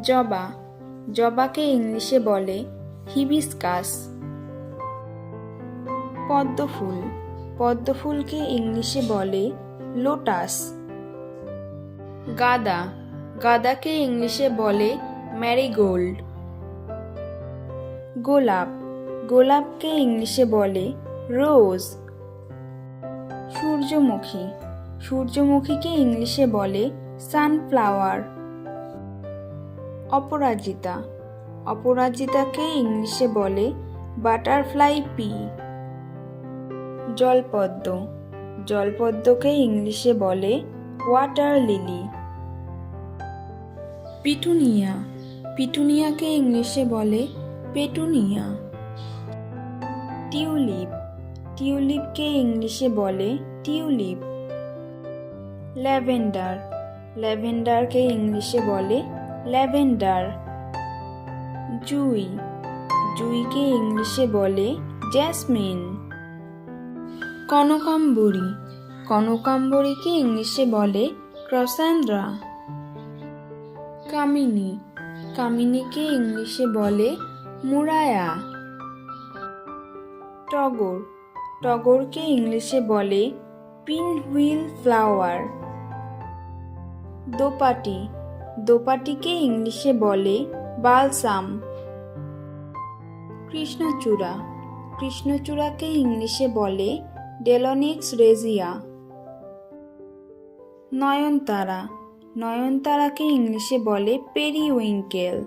জবা। জবাকে ইংলিশে বলে হিবিস্কাস। পদ্মফুল। পদ্মফুলকে ইংলিশে বলে লোটাস। গাদা। গাদাকে ইংলিশে বলে ম্যারিগোল্ড। গোলাপ। গোলাপকে ইংলিশে বলে রোজ। সূর্যমুখী। সূর্যমুখীকে ইংলিশে বলে সানফ্লাওয়ার। অপরাজিতা। অপরাজিতাকে ইংলিশে বলে বাটারফ্লাই পি। জলপদ্ম। জলপদ্মকে ইংলিশে বলে ওয়াটার লিলি। পিটুনিয়া। পিটুনিয়াকে ইংলিশে বলে পেটুনিয়া। টিউলিপ। টিউলিপকে ইংলিশে বলে টিউলিপ। ল্যাভেন্ডার। ল্যাভেন্ডারকে ইংলিশে বলে ল্যাভেন্ডার। জুই। জুইকে ইংলিশে বলে জ্যাসমিন। কনকাম্বরী। কনকাম্বরীকে ইংলিশে বলে ক্রসান্দ্রা। কামিনী। কামিনীকে ইংলিশে বলে মুরায়া। টগর। টগরকে ইংলিশে বলে পিন হুইল ফ্লাওয়ার। দোপাটি। দোপাটিকে ইংলিশে বলে বালসাম। কৃষ্ণচূড়া। কৃষ্ণচূড়াকে ইংলিশে বলে ডেলনিক্স রেজিয়া। নয়নতারা। নয়নতারাকে ইংলিশে বলে পেরিউইঙ্কেল।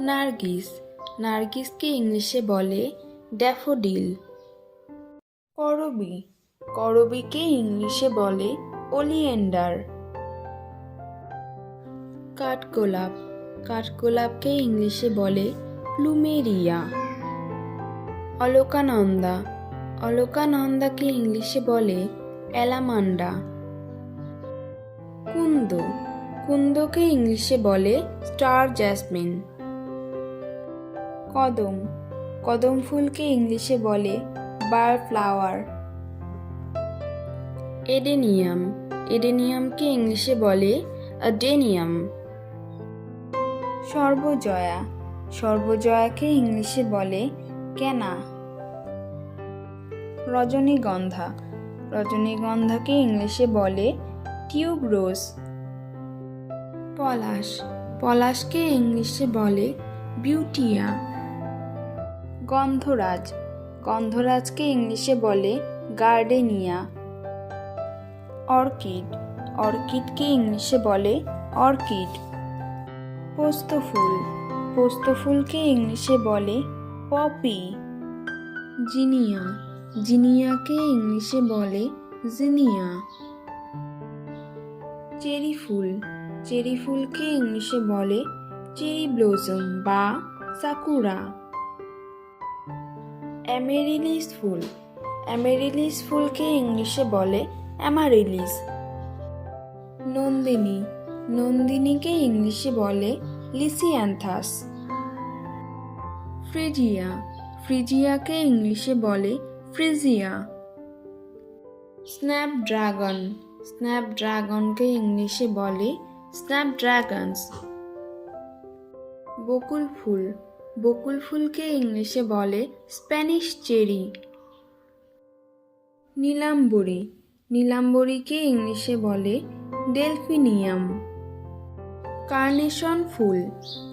নার্গিস। নার্গিসকে ইংলিশে বলে ড্যাফোডিল। করবি। করবিকে ইংলিশে বলে ওলিয়েন্ডার। কাঠগোলাপ। কাঠগোলাপকে ইংলিশে বলে প্লুমেরিয়া। অলকানন্দা। অলকানন্দাকে ইংলিশে বলে অ্যালামান্ডা। কুন্দ। কুন্দকে ইংলিশে বলে স্টার জ্যাসমিন। কদম। কদম ফুলকে ইংলিশে বলে বার ফ্লাওয়ার। এডেনিয়াম। এডেনিয়ামকে ইংলিশে বলে অডেনিয়াম সর্বজয়া। সর্বজয়াকে ইংলিশে বলে কেনা। রজনীগন্ধা। রজনীগন্ধাকে ইংলিশে বলে টিউব রোজ পলাশ। পলাশকে ইংলিশে বলে বিউটিয়া। গন্ধরাজ। গন্ধরাজকে ইংলিশে বলে গার্ডেনিয়া। অর্কিড। অর্কিডকে ইংলিশে বলে অর্কিড। পোস্ত ফুল। পোস্ত ফুলকে ইংলিশে বলে পপি। জিনিয়া। জিনিয়াকে ইংলিশে বলে জিনিয়া। চেরি ফুল। চেরি ফুলকে ইংলিশে বলে চেরি ব্লোজম বা সাকুরা। অ্যামেরিলিস ফুল। অ্যামেরিলিস ফুলকে ইংলিশে বলে অ্যামারিলিস। নন্দিনী। নন্দিনীকে ইংলিশে বলে লিসিয়ান্থাস। ফ্রিজিয়া। ফ্রিজিয়াকে ইংলিশে বলে ফ্রিজিয়া। স্ন্যাপড্রাগন। স্ন্যাপড্রাগনকে ইংলিশে বলে স্ন্যাপড্রাগনস। বকুল ফুল বকুল ফুলকে ইংলিশে বলে স্প্যানিশ চেরি। নীলাম্বরী। নীলাম্বরীকে ইংলিশে বলে ডেলফিনিয়াম। কার্নেশন ফুল।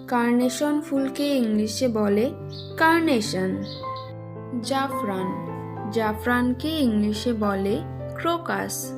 কার্নেশন ফুলকে ইংলিশে বলে কার্নেশন। জাফরান। জাফরানকে ইংলিশে বলে ক্রোকাস।